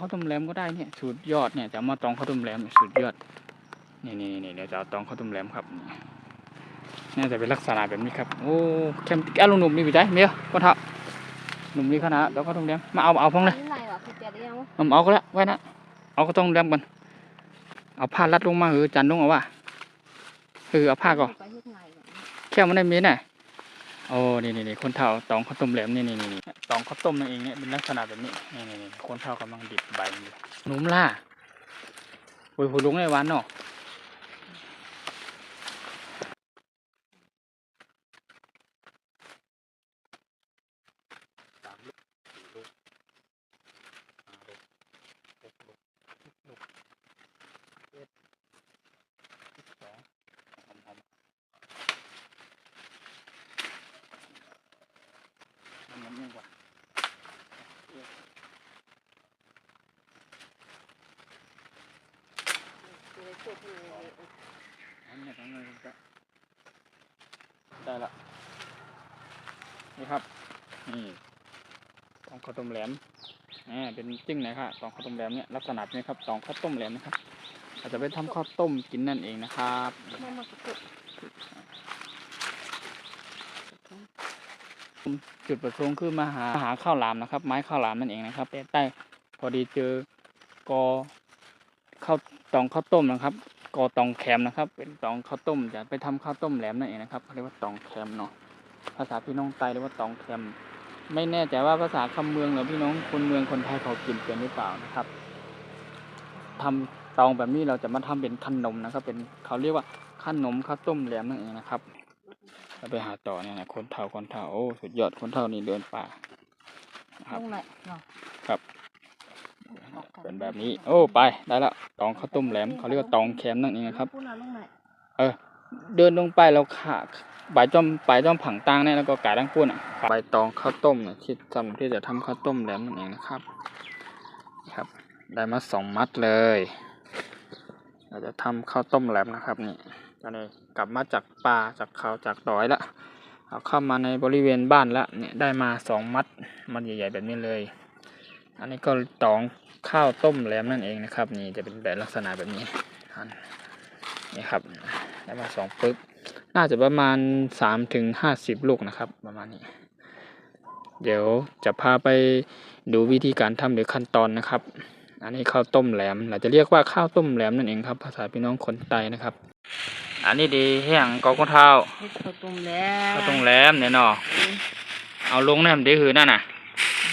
ข้าวต้มแหลมก็ได้เนี่ยสูตรยอดเนี่ยจะเอามาตองข้าวต้มแหลมสูตรยอดนี่นี่นี่เดี๋ยวจะเอาตองข้าวต้มแหลมครับนี่จะเป็นลักษณะแบบนี้ครับโอ้แคมติกอะลุงหนุ่มนี่ไปใจเมียก็เถอะหนุ่มนี่ขนาดแล้วก็ต้มแหลมมาเอาเอาพงเลยนี่ไรวะคือเปียกยังเอาเอาก็แล้วไว้นะเอาก็ต้องแหลมกันเอาผ้ารัดลงมาเออจันลงเอาว่าเออเอาผ้าก่อนไปเฮ็ดไงวะแค่มันได้มีน่ะ โอ้ นี่นี่นี่คนเฒ่าตองข้าวต้มแหลมนี่นี่นี่นี่ตองข้าวต้มนั่นเองเนี่ยเป็นลักษณะแบบนี้ นี่นี่คนเฒ่ากำลังดิบใบอยู่หนุ่มล่าโอ้ยหูหลุงในวันเนาะ คือได้พูดที่นี่อันนี้ทั้งก็ได้ละนี่ครับ นี่ตองข้าวต้มแหลมอ่าเป็นจิ้งนะครับตองข้าวต้มแหลมเนี่ยลักษณะนี้ครับตองข้าวต้มแหลมนะครับ อาจจะไปทำข้าวต้มกินนั่นเองนะครับจุดประสงค์คือมาหาหาข้าวหลามนะครับ ไม้ข้าวหลามนั่นเองนะครับแต่ใต้พอดีเจอกอ ตองข้าวต้มนะครับกอตองแคมนะครับ เป็นตองข้าวต้มจะไปทำข้าวต้มแหลมนั่นเองนะครับเขาเรียกว่าตองแคมเนาะภาษาพี่น้องไตเรียกว่าตองแคมไม่แน่ใจว่าภาษาคำเมืองหรือพี่น้องคนเมืองคนไทยเขากินเป็นหรือเปล่านะครับทำตองแบบนี้เราจะมาทำเป็นขนมนะครับ เป็นเขาเรียกว่าขนมข้าวต้มแหลมนั่นเองนะครับเราไปหาต่อเนี่ยนะคนเฒ่าคนเฒ่าโอ้สุดยอดคนเฒ่านี่เดินป่าครับลงไหนเนาะครับ เป็นแบบนี้ โอ้ไปได้แล้วตองข้าวต้มแหลมเขาเรียกว่าตองแคมนั่นเองนะครับพูดนะลงไหนเดินลงไปเราขาใบจอมใบจอมผังตังเนี่ยแล้วก็กาดังปุ้นอะใบตองข้าวต้มเนี่ยที่ทำที่จะทำข้าวต้มแหลมนั่นเองนะครับ ครับ ได้มาสองมัดเลยเราจะทำข้าวต้มแหลมนะครับนี่ตอนนี้กลับมาจากป่าจากเขาจากดอยละเอาเข้ามาในบริเวณบ้านละเนี่ยได้มาสองมัดมัดใหญ่ ๆ แบบนี้เลย อันนี้ก็ตองข้าวต้มแหลมนั่นเองนะครับ นี่จะเป็นแบบลักษณะแบบนี้อันนี่ครับได้มาสองปึ๊บน่าจะประมาณสามถึงห้าสิบลูกนะครับ ประมาณนี้ เดี๋ยวจะพาไปดูวิธีการทำหรือขั้นตอนนะครับ อันนี้ข้าวต้มแหลมเราจะเรียกว่าข้าวต้มแหลมนั่นเองครับ ภาษาพี่น้องคนใต้นะครับ อันนี้ดีแห้งกอกเท้าเฮ็ดข้าวต้มแล้วข้าวต้มแหลมเนี่ยเนาะเอาลงนั่นดีหือนั่นน่ะ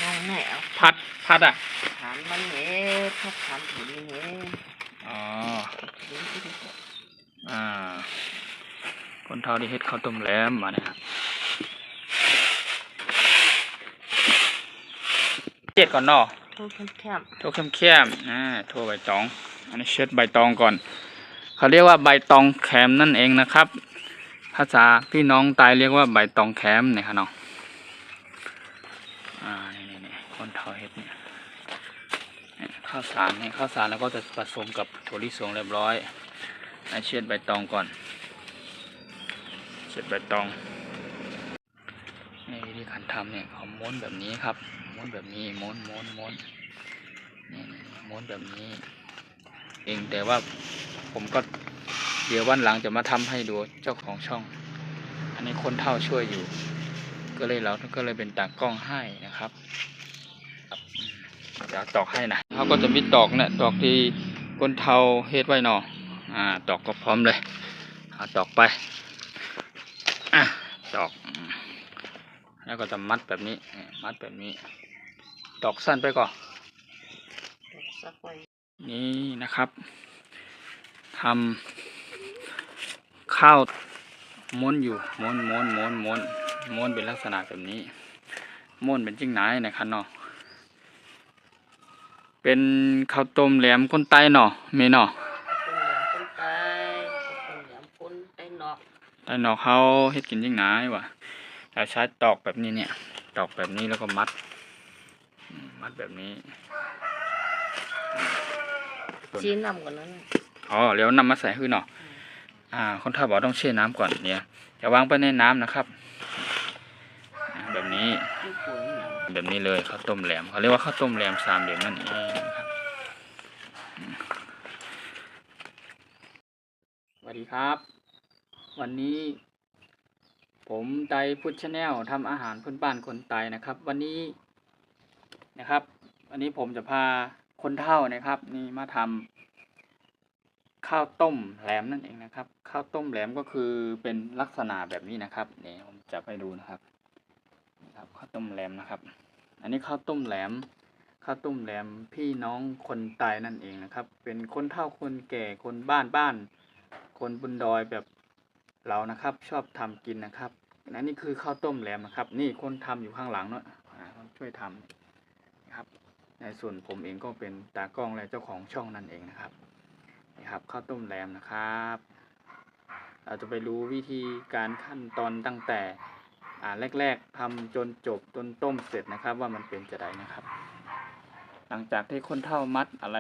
ลงไหนเอาพัด พัดอะถามมันเอ๋ถ้าถามถึงนี่เอ๋อ๋อเดี๋ยวที่จะบอกอ่า คนเท่าที่เฮ็ดข้าวต้มแหลมมาเนี่ยเจ็ดก่อนเนาะโทษแคมโทเข้มเข้มๆอ่าโทใบตอง อันนี้เช็ดใบตองก่อน เขาเรียกว่าใบตองแคมนั่นเองนะครับ ภาษาพี่น้องตายเรียกว่าใบตองแคมเนี่ยครับเนาะอ่านี่นี่นี่คนเท่าเฮ็ดเนี่ยเนี่ย ข้าวสารเนี่ยข้าวสารแล้วก็จะผสมกับถั่วลิสงเรียบร้อยอันเช็ดใบตองก่อน เช็ดใบตองนี่วิธีการทำเนี่ยเขาม้วนแบบนี้ครับ ม้วนแบบนี้ม้วนม้วนม้วนนี่ม้วนแบบนี้ เองแต่ว่าผมก็เดี๋ยววันหลังจะมาทำให้ดูเจ้าของช่อง อันนี้คนเท่าช่วยอยู่ ก็เลยเราก็เลยเป็นตากล้องให้นะครับ เดี๋ยวตอกให้นะเขาก็จะมีตอกเนี่ยตอกที่คนเทาเฮ็ดไว้เนาะอ่าตอกก็พร้อมเลยเอาตอกไปอะตอก แล้วก็จะมัดแบบนี้ มัดแบบนี้ ตอกสั้นไปก่อนนี่นะครับทำข้าวม้วนอยู่ม้วนม้วนม้วนม้วนม้วนเป็นลักษณะแบบนี้ม้วนเป็นจิ้งไหนนะครับเนาะ เป็นข้าวต้มแหลมคนใต้เนาะเมเนาะต้มเหลืองคนตายต้มเหลืองคนไอ้นอกใต้เนาะเขาเฮ็ดกินจิ้งไหนวะเราใช้ตอกแบบนี้เนี่ยตอกแบบนี้แล้วก็มัดอืมมัดแบบนี้ชี้นำกว่านั้นอ๋อเดี๋ยวนำมาใส่คือเนาะอ่าคนท่าบอกต้องแช่น้ำก่อนเนี่ยจะวางไปในน้ำนะครับ แบบนี้เลยข้าวต้มแหลมเขาเรียกว่าข้าวต้มแหลมสามเหลี่ยมนั่นเองครับสวัสดีครับ วันนี้ ผมไตพุทธชาแนลทำอาหารพื้นบ้านคนไตนะครับ วันนี้นะครับ วันนี้ผมจะพาคนเท่านะครับ นี่มาทำข้าวต้มแหลมนั่นเองนะครับ ข้าวต้มแหลมก็คือเป็นลักษณะแบบนี้นะครับนี่ผมจะไปดูนะครับ ครับข้าวต้มแหลมนะครับ อันนี้ข้าวต้มแหลมข้าวต้มแหลมพี่น้องคนตายนั่นเองนะครับ เป็นคนเฒ่าคนแก่คนบ้านบ้าน คนบนดอยแบบเรานะครับ ชอบทำกินนะครับและนี่คือข้าวต้มแหลมนะครับ นี่คนทำอยู่ข้างหลังเนาะอ่นช่วยทำนะครับ ในส่วนผมเองก็เป็นตากล้องและเจ้าของช่องนั่นเองนะครับนี่ครับข้าวต้มแหลมนะครับ เราจะไปรู้วิธีการขั้นตอนตั้งแต่ อ่าแรก ๆทำจนจบจนต้มเสร็จนะครับ ว่ามันเป็นจะไดนะครับ หลังจากที่คนเท่ามัดอะไร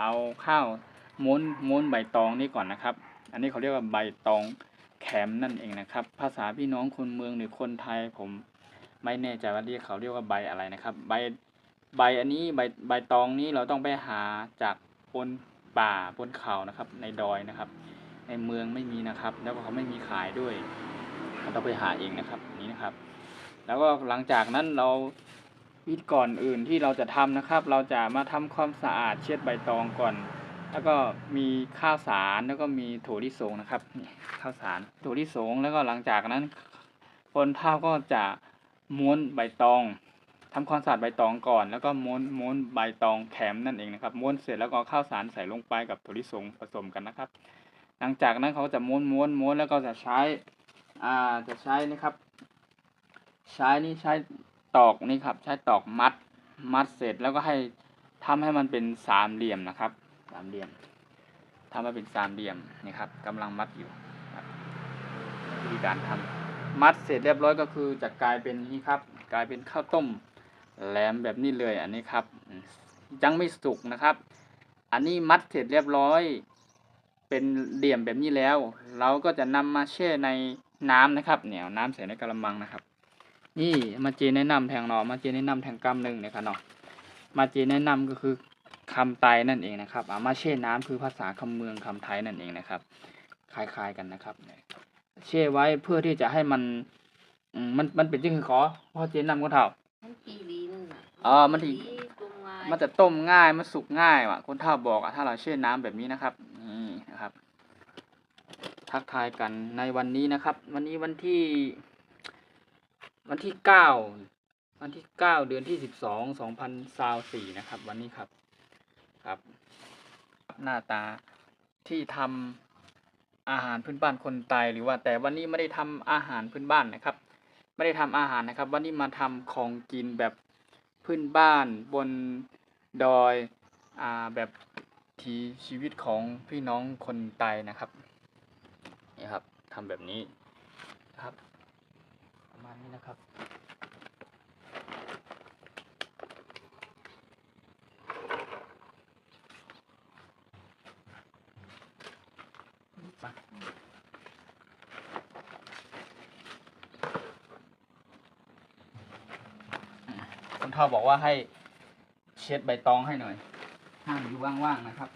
เอาข้าวม้วนม้วนใบตองนี่ก่อนนะครับ อันนี้เขาเรียกว่าใบตองแขมนั่นเองนะครับ ภาษาพี่น้องคนเมืองหรือคนไทยผมไม่แน่ใจว่าเรียกเขาเรียกว่าใบอะไรนะครับ ใบใบอันนี้ใบใบตองนี้เราต้องไปหาจากบนป่าบนเขานะครับ ในดอยนะครับ ในเมืองไม่มีนะครับ แล้วก็เขาไม่มีขายด้วยเราต้องไปหาเองนะครับ นะครับ แล้วก็หลังจากนั้นเราวิธีก่อนอื่นที่เราจะทำนะครับ เราจะมาทำความสะอาดเช็ดใบตองก่อน แล้วก็มีข้าวสารแล้วก็มีถั่วลิสงนะครับข้าวสารถั่วลิสงแล้วก็หลังจากนั้น คนเฒ่าก็จะม้วนใบตองทำความสะอาดใบตองก่อน แล้วก็ม้วนม้วนใบตองแข็มนั่นเองนะครับม้วนเสร็จแล้วก็ข้าวสารใส่ลงไปกับถั่วลิสงผสมกันนะครับ หลังจากนั้นเขาจะม้วนม้วนม้วนแล้วก็จะใช้อ่าจะใช้นะครับ ใช้นี่ใช้ตอกนี่ครับ ใช้ตอกมัดมัดเสร็จแล้วก็ให้ทำให้มันเป็นสามเหลี่ยมนะครับ สามเหลี่ยมทำให้เป็นสามเหลี่ยมนี่ครับกำลังมัดอยู่วิธีการทำมัดเสร็จเรียบร้อยก็คือจะกลายเป็นนี่ครับ กลายเป็นข้าวต้มแหลมแบบนี้เลยอันนี้ครับ ยังไม่สุกนะครับ อันนี้มัดเสร็จเรียบร้อย เป็นเหลี่ยมแบบนี้แล้ว เราก็จะนำมาแช่ในน้ำนะครับเนี่ยเอาน้ำใส่ในกระมังนะครับ นี่มาเจแนะนำแทงหนอมาเจแนะนำแทงกำหนึ่งเนี่ยค่ะเนาะมาเจแนะนำก็คือคำไตนั่นเองนะครับอามาเช่น้ำคือภาษาคำเมืองคำไทยนั่นเองนะครับ คล้ายๆกันนะครับ เช่ไว้เพื่อที่จะให้มันอืมมันมันเป็นจึงคือขอพ่อเจแนะนำก็เท่ามันกีลิ้นน่ะอ๋อมันสิกีกลมงายมันจะต้มง่ายมันสุกง่ายว่ะคนเท่าบอกอะถ้าเราแช่น้ำแบบนี้นะครับนี่นะครับ ทักทายกันในวันนี้นะครับ วันนี้วันที่ วันที่เก้าวันที่เก้าเดือนที่สิบสองสองพันสาวสี่นะครับ วันนี้ครับครับ หน้าตาที่ทำอาหารพื้นบ้านคนไตหรือว่า แต่วันนี้ไม่ได้ทำอาหารพื้นบ้านนะครับ ไม่ได้ทำอาหารนะครับ วันนี้มาทำของกินแบบพื้นบ้านบนดอยอ่าแบบทีชีวิตของพี่น้องคนไตนะครับนี่ครับทำแบบนี้ครับ มาณนี้นะครับคนเฒ่าบอกว่าให้เช็ดใบตองให้หน่อย ห้ามอยู่ว่างๆนะครับ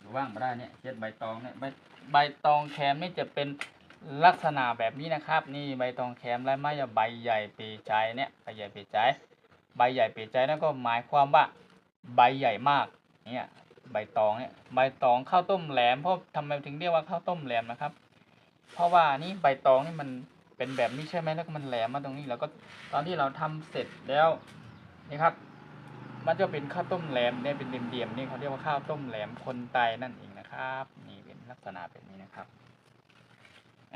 อยู่ว่างไม่ได้เนี่ย เช็ดใบตองเนี่ย ใบใบตองแคมนี่จะเป็น ลักษณะแบบนี้นะครับ นี่ใบตองแคมและไม้ใบใหญ่เปใจเนี่ยใบใหญ่เปใจ ใบใหญ่เปใจนั่นก็หมายความว่าใบใหญ่มากเนี่ยใบตองเนี่ยใบตองข้าวต้มแหลมเพราะทำไมถึงเรียกว่าข้าวต้มแหลมนะครับ เพราะว่านี่ใบตองนี่มันเป็นแบบนี้ใช่ไหมแล้วก็มันแหลมมาตรงนี้แล้วก็ตอนที่เราทำเสร็จแล้วนี่ครับ มันจะเป็นข้าวต้มแหลมเนี่ยเป็นเดี่ยมๆนี่เขาเรียกว่าข้าวต้มแหลมคนไตนั่นเองนะครับ นี่เป็นลักษณะแบบนี้นะครับ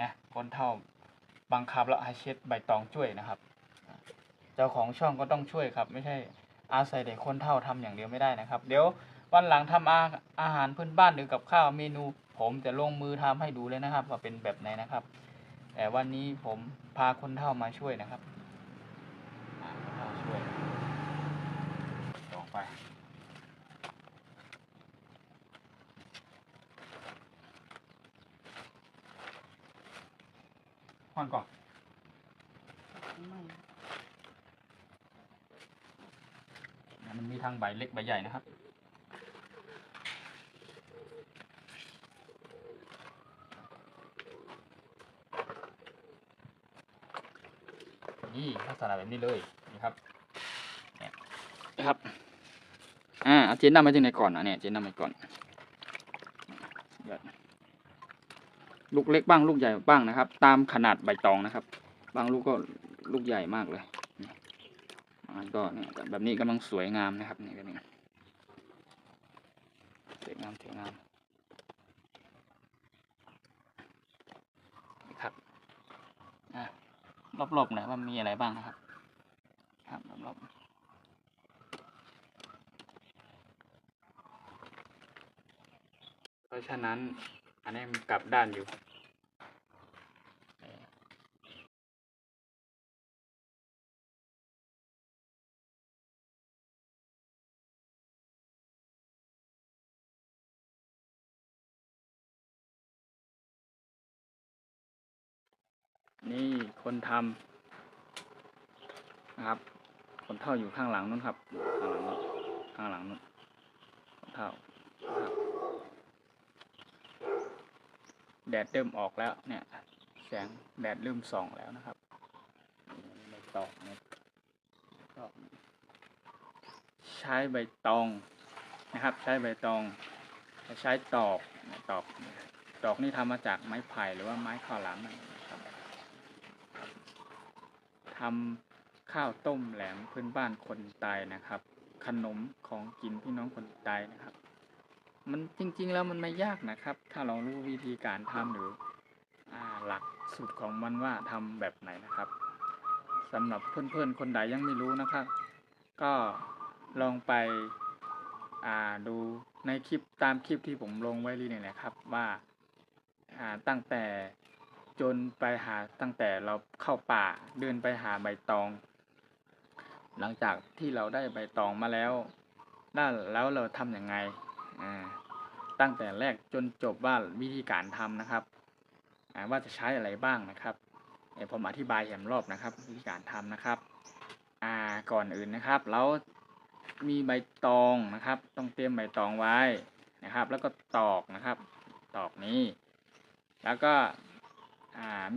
นะคนเท่าบังคับแล้วให้เช็ดใบตองช่วยนะครับ เจ้าของช่องก็ต้องช่วยครับ ไม่ใช่อาศัยแต่คนเท่าทำอย่างเดียวไม่ได้นะครับ เดี๋ยววันหลังทำอาอาหารพื้นบ้านหรือกับข้าวเมนู ผมจะลงมือทำให้ดูเลยนะครับ ว่าเป็นแบบไหนนะครับ แต่วันนี้ผมพาคนเท่ามาช่วยนะครับคนเท่าช่วยต่อไป อนก่อนมันมีทางใบเล็กใบใหญ่นะครับนี่ลักษณะแบบนี้เลยนะครับนะครับ อ่าเจนนำไปจึงไหนก่อนนะเนี่ยเจนนำไปก่อน ลูกเล็กบ้างลูกใหญ่บ้างนะครับ ตามขนาดใบตองนะครับ บางลูกก็ลูกใหญ่มากเลยนี่มันก็เนี่ยแบบนี้กำลังสวยงามนะครับนี่แบบนี้สวยงามสวยงามครับอะรอบๆหน่อยว่ามีอะไรบ้างนะครับ ครับรอบๆเพราะฉะนั้น อันนี้มันกลับด้านอยู่ นี่คนทำนะครับ คนเท่าอยู่ข้างหลังนู้นครับ ข้างหลังนู้นข้างหลังนู้นคนเท่าครับ แดดเริ่มออกแล้วเนี่ย แสงแดดเริ่มส่องแล้วนะครับใบตองเนี่ยใช้ใบตองนะครับ ใช้ใบตองใช้ตอกตอกตอกนี่ทำมาจากไม้ไผ่หรือว่าไม้ข้าวหลามนะครับทำข้าวต้มแหลมพื้นบ้านคนตายนะครับ ขนมของกินพี่น้องคนตายนะครับ มันจริง ๆ แล้วมันไม่ยากนะครับ ถ้าเรารู้วิธีการทำหรืออหลักสูตรของมันว่าทำแบบไหนนะครับสำหรับเพื่อนๆ คนใดยังไม่รู้นะครับ ก็ลองไปดูในคลิปตามคลิปที่ผมลงไว้นี่แหละครับว่าอ่าตั้งแต่จนไปหาตั้งแต่เราเข้าป่าเดินไปหาใบตอง หลังจากที่เราได้ใบตองมาแล้วด้านแล้วเราทำยังไงอ่า ตั้งแต่แรกจนจบว่าวิธีการทำนะครับว่าจะใช้อะไรบ้างนะครับผมอธิบายแหมรอบนะครับ วิธีการทำนะครับก่อนอื่นนะครับ เรามีใบตองนะครับ ต้องเตรียมใบตองไว้นะครับ แล้วก็ตอกนะครับ ตอกนี้ แล้วก็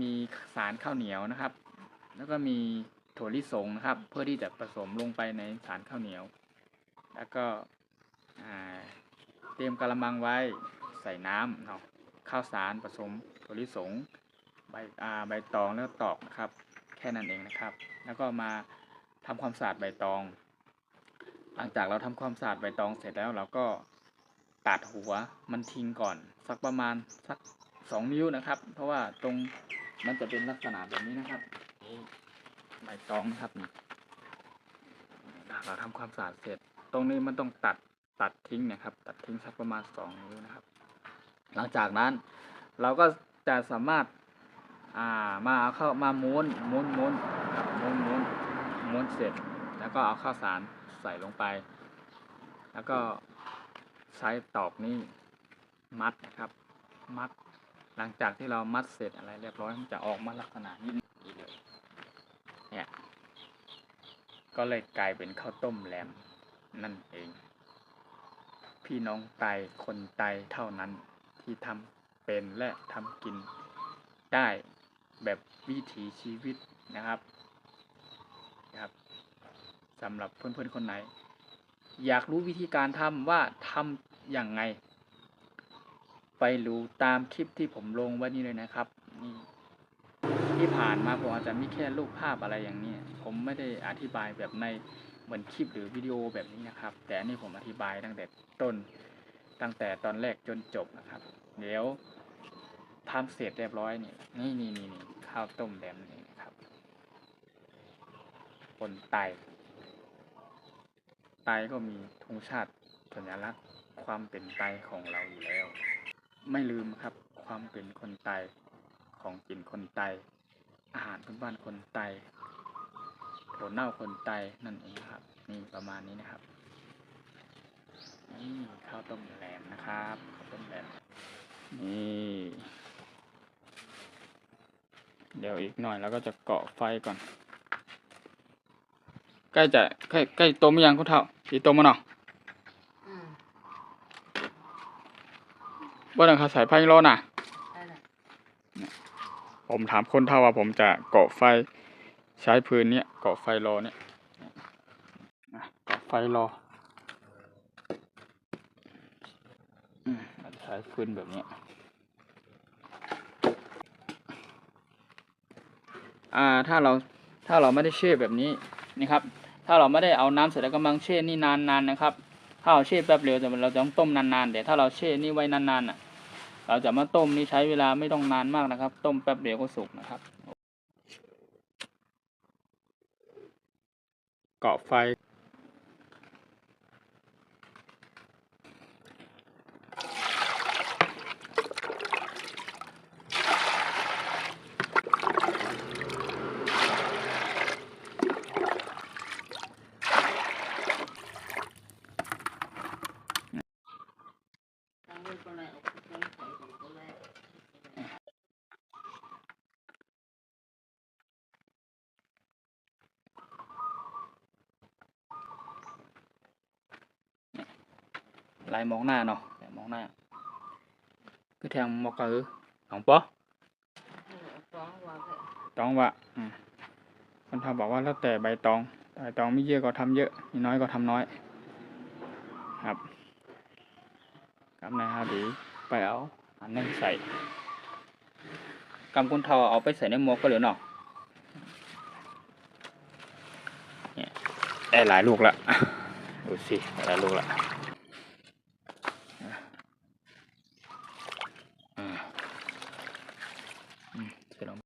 มีสารข้าวเหนียวนะครับ แล้วก็มีถั่วลิสงนะครับ เพื่อที่จะผสมลงไปในสารข้าวเหนียว แล้วก็ เตรียมกระมังไว้ใส่น้ำเนาะข้าวสารผสมถั่วลิสงใบอ่าใบตองแล้วตอกนะครับ แค่นั้นเองนะครับ แล้วก็มาทำความสะอาดใบตอง หลังจากเราทำความสะอาดใบตองเสร็จแล้วเราก็ตัดหัวมันทิ้งก่อน สักประมาณสักสองนิ้วนะครับ เพราะว่าตรงมันจะเป็นลักษณะแบบนี้นะครับใบตองนะครับนี่เราทำความสะอาดเสร็จ ตรงนี้มันต้องตัด ตัดทิ้งนะครับ ตัดทิ้งสักประมาณสองนิ้วนะครับ หลังจากนั้นเราก็จะสามารถามาเอาเข้ามาม้วนม้วนม้วนครับม้วนม้วนม้วนเสร็จ แล้วก็เอาข้าวสารใส่ลงไป แล้วก็ใช้ตอกนี้มัดนะครับ มัด หลังจากที่เรามัดเสร็จอะไรเรียบร้อยมันจะออกมาลักษณะนี้เลยเนี่ยก็เลยกลายเป็นข้าวต้มแหลมนั่นเอง พี่น้องไตคนไตเท่านั้นที่ทำเป็นและทำกินได้แบบวิถีชีวิตนะครับนะครับสำหรับเพื่อนๆคนไหน อยากรู้วิธีการทำว่าทำอย่างไง ไปรู้ตามคลิปที่ผมลงไว้นี่เลยนะครับนี่ที่ผ่านมาผมอาจจะมีแค่รูปภาพอะไรอย่างนี้ ผมไม่ได้อธิบายแบบใน เหมือนคลิปหรือวิดีโอแบบนี้นะครับ แต่อันนี้ผมอธิบายตั้งแต่ต้นตั้งแต่ตอนแรกจนจบนะครับ เดี๋ยวทำเสร็จเรียบร้อยนี่นี่นี่นี่นี่ข้าวต้มแบบนี้นะครับคนไตไตก็มีธงชาติสัญลักษณ์ความเป็นไตของเราอยู่แล้ว ไม่ลืมครับความเป็นคนไตของกินคนไตอาหารพื้นบ้านคนไต ถั่วเน่าคนไตนั่นเองครับนี่ประมาณนี้นะครับนี่ข้าวต้มแหลมนะครับข้าวต้มแหลมนี่เดี๋ยวอีกหน่อยเราก็จะเกาะไฟก่อน ใกล้จะใกล้ใกล้ต้มหรือยังคุณเท่าสีต้มมั้เนาะอืมบ่ต้องขาสายไฟรอน่ะได้เลยผมถามคนเท่าว่าผมจะเกาะไฟ ใช้พื้นเนี้ยเก่อไฟรอเนี่ยอะก่อไฟรอใช้พื้นแบบเนี้ยอ่าถ้าเราถ้าเราไม่ได้แช่แบบนี้นี่ครับ ถ้าเราไม่ได้เอาน้ำใส่แล้วกำลังแช่นี่นานๆนะครับถ้าเราแช่แป๊บเดียวแต่เราจะต้องต้มนานๆแต่ถ้าเราแช่นี่ไว้นานๆอะ เราจะมาต้มนี่ใช้เวลาไม่ต้องนานมากนะครับ ต้มแป๊บเดียวก็สุกนะครับ ไฟ ลายมองหน้าเนาะแต่มองหน้าคือแทงมอกกะเออหลงปอเอาฟ้องว่าแค่ตองวะอืมคนทำบอกว่าแล้วแต่ใบตองใบตองไม่เยอะก็ทำเยอะมีน้อยก็ทำน้อย ครับครับนะครับดีไปเอาอันนั้นใส่กำกุนเทาเอาไปใส่ในหมวกก็เหลือเนาะเนี่ยได้หลายลูกละดูสิหลายลูกละอ่าอืมเสร็จแล้ว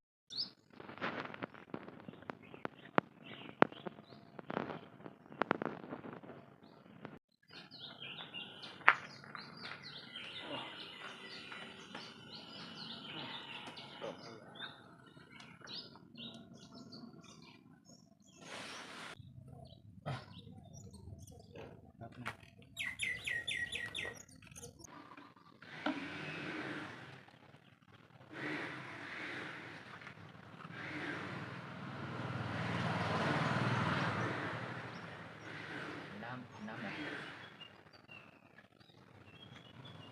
น้ำน้ำไหน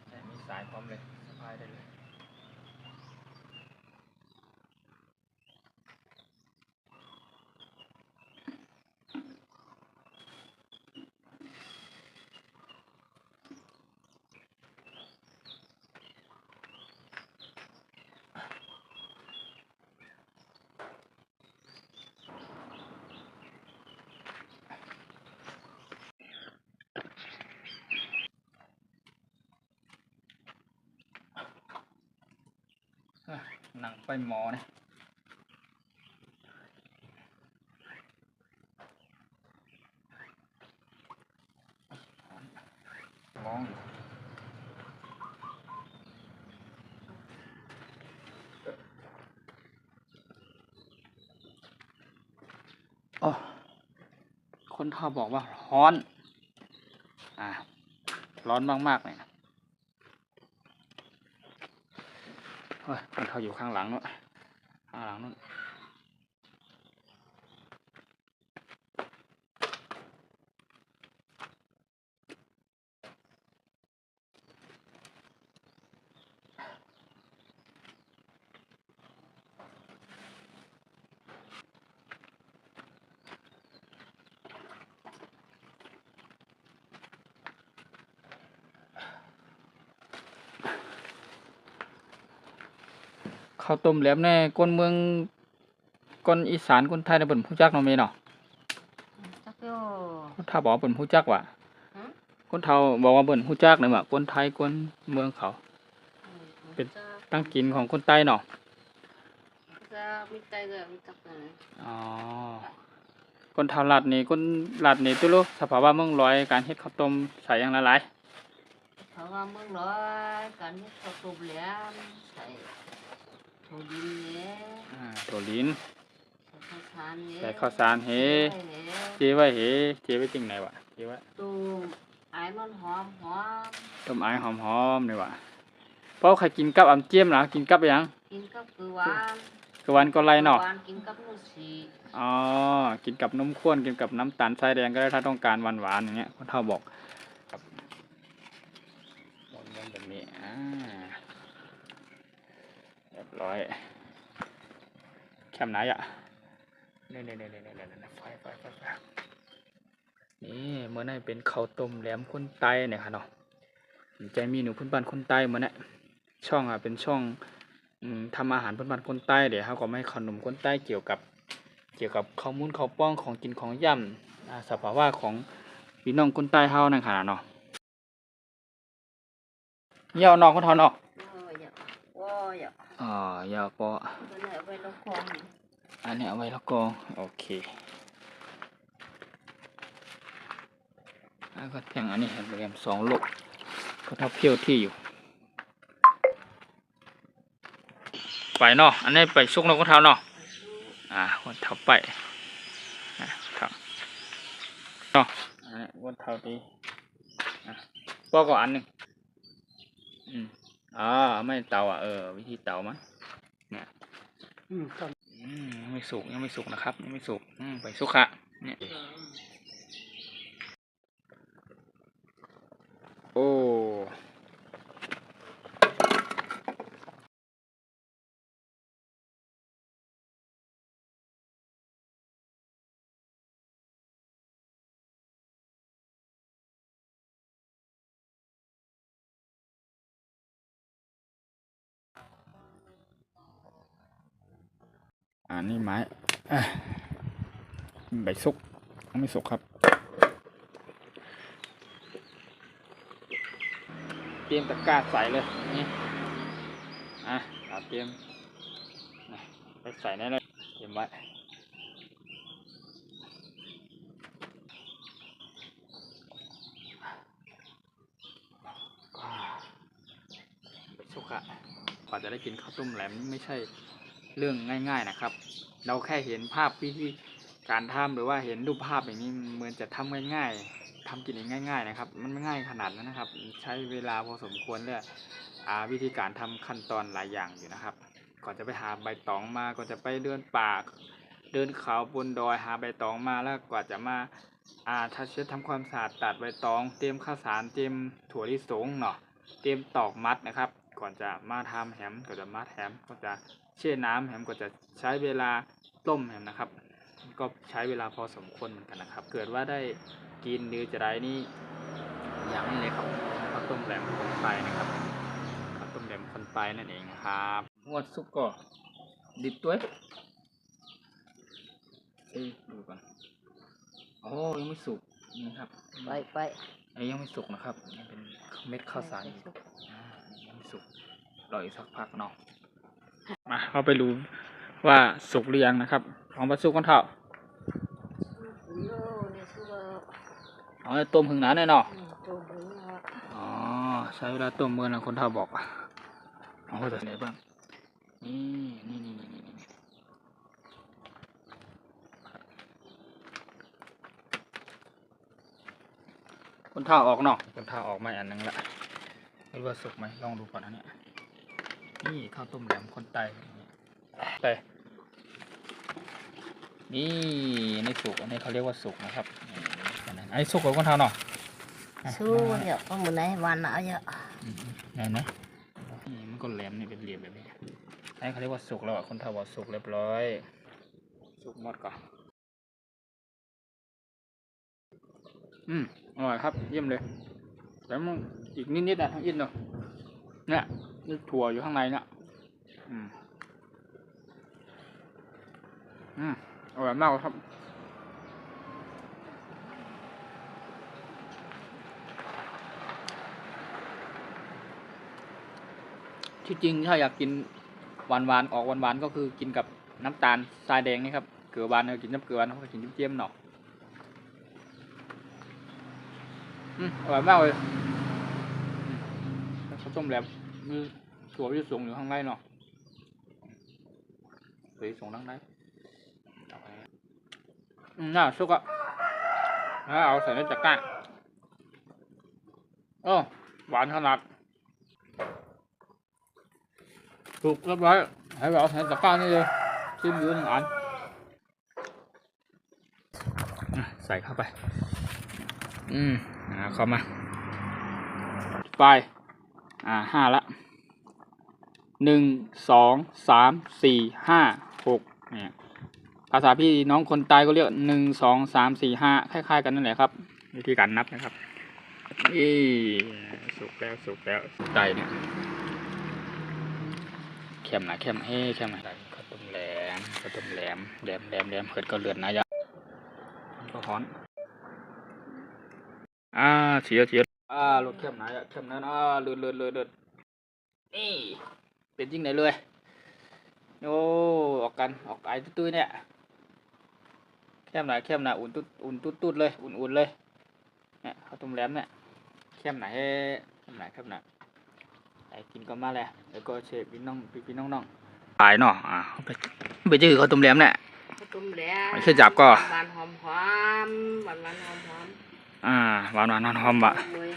แต่มีสายพร้ อมเลยสะพายได้เลย หนังไปหมอนะมองอยู่โอ้คนเท่าบอกว่าร้อน อ่า ร้อนมาก ๆ เลยนะ เฮ้ยคนเขาอยู่ข้างหลังนู้นข้างหลังนู้น ข้าวต้มแหลมแน่ก้นเมืองก้นอีสานก้นไทยในเปิ่นผู้จักเนาะเมเนาะจักโย่คนท่าบอกว่าเปิ่นผู้จักว่ะฮะคนเฒ่าบอกว่าเปิ่นผู้จักเลยว่ะก้นไทยก้นเมืองเขา เป็นตั้งกินของคนใต้เนาะจะมีใจก็มีจักเลยอ๋อคนเฒ่าลัดนี่คนลัดนี่ตุลุสภาวะเมืองร้อยการเฮ็ดข้าวต้มใส่อย่างละหลายเพราะว่าเมืองร้อยการที่เขาตุบเหลี่ยมใส่ ถั่วดินเนี่ยอ่าตัวลิ้นใส่ข้าวสารเนี่ยใส่ข้าวสารเฮใส่เจไว้เฮเจไว้จริงไหนวะเจไว้ตูไอ้มันหอมหอมต้มไอ้หอมๆนี่วะเพราะใครกินกับอำเจียมล่ะกินกับหยังกินกับคือหวานกะวันก็ไรเนาะ หวานกินกับนุ่สีอ๋อ กินกับนมข้นกินกับน้ำตาลทรายแดงก็ได้ถ้าต้องการหวานหวานๆอย่างเงี้ยคนเท่าบอกครับวนๆแบบนี้ อ่า เร้อยแคมไหนอะนี่นี่นี่นี่นี่นี่ไฟไฟไฟไฟนี่เมื่อนั้นเป็นข้าวต้มแหลมคนใต้เนี่ยค่ะเนาะใจมีหนูพื้นบ้านคนใต้เมื่อนั้นช่องอะเป็นช่องทำอาหารพื้นบ้านคนใต้เดี๋ยวเขาก็ไม่ขนมคนใต้เกี่ยวกับเกี่ยวกับข้าวมุ้นข้าวป้องของกินของย่ำอ่าสภาวะของพี่น้องคนใต้เฮานั่นค่ะเนาะเหี่ยวนอกคนเฮาเนาะโอ้ยอยาปอตัวนี้เอาไปลงคลองอันนี้เอาไว้ล้วก็โอเคแล้วก็แทงอันนี้เรียมสองลูกก็เท่าเพี้ยวที่อยู่ ไปเนาะอันนี้ไปชุกนกคนเทาเนาะอ่าวันเท้าไปอะเท้าเนาะอันนี้วันเท้าดีอะปอก็อันหนึ่ง มอ่าไม่เตาอะเออ วิธีเตามันเนี่ยอืมต้นอืมยังไม่สุกยังไม่สุกนะครับยังไม่สุกอืมไปสุกค่ะ อันนี้ไม้อะใบสุกไม่สุกครับ เตรียมตะกร้าใส่เลยนี่อะเอาเตรียมไปใส่ได้เลยเตรียมไว้อ่าใบสุกอะกว่าจะได้กินข้าวต้มแหลมไม่ใช่ เรื่องง่าย ๆนะครับ เราแค่เห็นภาพวิธีการทำหรือว่าเห็นรูปภาพอย่างนี้เหมือนจะทำง่าย ๆทำกินเองง่าย ๆ นะครับ มันไม่ง่ายขนาดนั้นนะครับ ใช้เวลาพอสมควรเลยอ่าวิธีการทำขั้นตอนหลายอย่างอยู่นะครับ ก่อนจะไปหาใบตองมาก่อนจะไปเดินป่าเดินเขาบนดอยหาใบตองมาแล้วกว่าจะมาอ่าถ้าเช็ดทำความสะอาดตัดใบตอง เตรียมข้าวสารเตรียมถั่วลิสงเนาะเตรียมตอกมัดนะครับ ก่อนจะมาทำแฮมก่อนจะมัดแฮมก็จะ เช่น้ำแฮมก็จะใช้เวลาต้มแฮมนะครับ ก็ใช้เวลาพอสมควรเหมือนกันนะครับ เกิดว่าได้กินหรือจะได้นี่อย่างนี้เลยครับข้าวต้มแหลมคนไปนะครับข้าวต้มแหลมคนไปนั่นเองนะครับงวดซุปก็ดิบตัวเอ้ยดูก่อนโอ้ยังไม่สุกนี่ครับ ไปไปอันนี้ยังไม่สุกนะครับยังเป็นเม็ดข้าวสารอยู่อ่ายังไม่สุกรออีกสักพักเนาะ มาเข้าไปดูว่าสุกหรือยังนะครับ ของปลาสุกกันเถอะอว่าเอต้มถึงนั้นเลยเนอืมตัวเบิ่งว่าอ๋อใช้เวลาต้มเมื่อนะคนเท่าบอกอะเอาแต่ไหนบ้างนี่นี่นี่นี่คนเท่าออกเนาะคนเท่าออกมาอันหนึงละไม่รู้ว่าสุกไหมลองดูก่อนนะเนี่ย นี่ข้าวต้มแหลมคนไตไปนี่ในสุกอันนี้เขาเรียกว่าสุกนะครับนี่อันนั้นอันนี้สุกกว่าคนเท่าเนาะอะสู้เนี่ยก็เหมือนในวันหนาวเยอะอืมไหนนะนี่มันก็แหลมนี่เป็นเหลี่ยมแบบนี้อันนี้เขาเรียกว่าสุกแล้วอะคนทำว่าสุกเรียบร้อยสุกหมดก่อนอืมอร่อยครับเยี่ยมเลยแต่มันอีกนิดๆนะทั้งอินเนาะเนี่ย นี่ถั่วอยู่ข้างในเนี่ยอืม อืมอร่อยมากครับที่จริงถ้าอยากกินหวานหวานๆออกหวานหวานๆก็คือกินกับน้ำตาลทรายแดงนี่ครับเกลือหวานเอากินน้ำเกลือหวานเขาก็กินเจียมๆหน่ออืมอร่อยมากเลยข้าวต้มแหลม มีถั่วที่สูงอยู่ข้างในเนาะถั่วที่สูงข้างในอืมน่าสุกอะแล้วเอาใส่ในตะกร้าโอ้หวานขนาดถูกเรียบร้อยให้เราใส่ตะกร้านี่เลยชิมดูหนึ่งอันใส่เข้าไป อืมอ่าเข้ามา ไป อ่าห้าละหนึ่งสองสามสี่ห้าหกเนี่ยภาษาพี่น้องคนตายก็เรียกหนึ่งสองสามสี่ห้าคล้ายๆกันนั่นแหละครับ วิธีการนับนะครับนี่สุกแล้วสุกแล้วไตเนี่ยเข้มหนะเข้มเฮ้เข้มหนะข้าวต้มแหลมข้าวต้มแหลมแหลมแหลมแหลมเกิดก็เลือนนะยะก็ฮ้อนอ่าเสียเสีย อ่ารถเข้มหนะยะเข้มนั้นอ่าเลือดเลือดเลือดเลือดนี่เป็นจริงไหนเลยโอ้ออกกันออกไอตุ้ยๆเนี่ยเข้มหนาเข้มหนาอุ่นตุ๊ดอุ่นตุ๊ดตุ๊ดเลยอุ่นๆเลยเนี่ยข้าวต้มแหลมเนี่ยเข้มหนาให้เข้มหนาเข้มหนาไอ้กินก็มาแล้วแล้วก็เชฟพี่น้องพี่พี่น้องน้องตายเนาะอ่าไปไปจื้อข้าวต้มแหลมเนี่ยข้าวต้มแหลมไม่ใช่จับก็หวานหอมหอมหวานหวานหอมหอม อ่าหวานหวานหอมๆอะเลย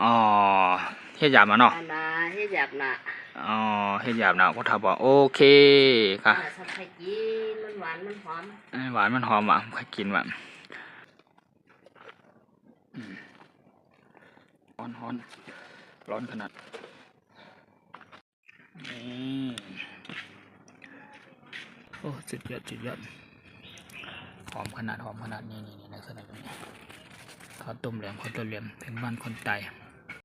อ๋อเฮ็ดหยาบมาเนาะอันนาให้หยาบน่ะอ๋อเฮ็ดหยาบนะก็ทับว่าโอเคค่ะอ่าสับไข่กินมันหวานมันหอมเอ้ยหวานมันหอมอะใครกินว่ะอืมร้อนร้อนร้อนขนาดนี่โอ้สุดยอดสุดยอดหอมขนาดหอมขนาดนี้นี่นี่ลักษณะแบบนี้ ข้าต้มแหลมข้าวต้มแหลมเป็นบ้านคนไตาย